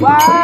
Wow.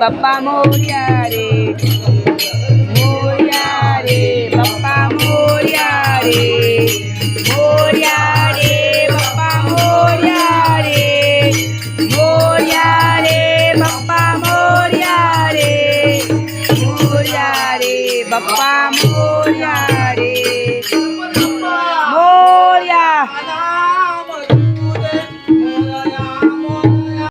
બાપા મોરિયા રે